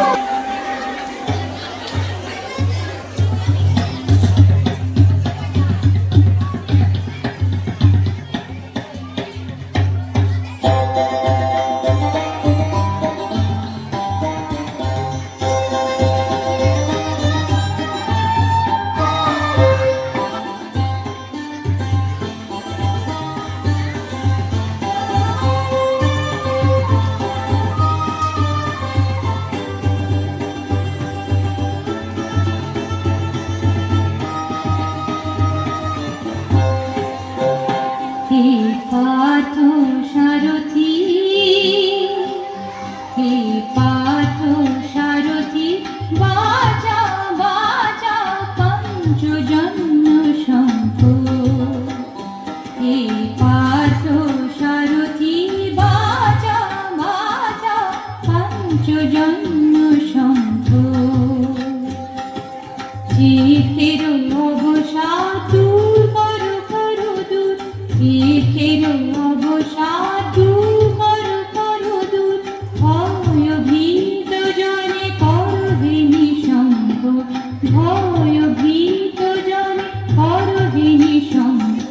Oh! Panchajanya শঙ্খ চিতের অবসাদ দূর করো করো দূর চিতের অবসাদ দূর করো করো দূর ভয় ভীত জনে করবিনি শঙ্খ ভয় ভীত জনে করবিনি শঙ্খ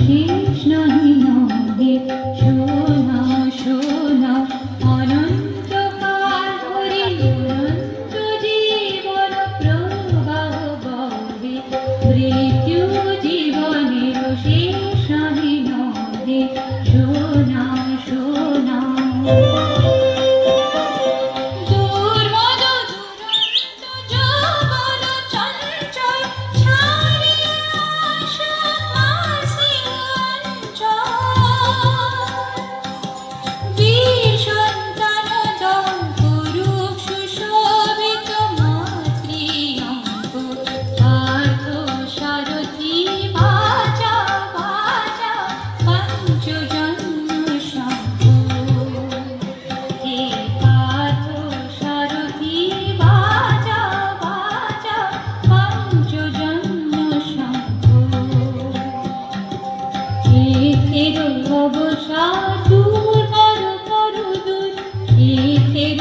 শেষ নহি নহে শোনা শোনা, অনন্তকাল ধরে অনন্ত জীবন প্রবাহ বহে। মৃত্যু জীবনের শেষ নহি নহে শোনা শোনা। অবসাদ দূর করো করো দূর এতের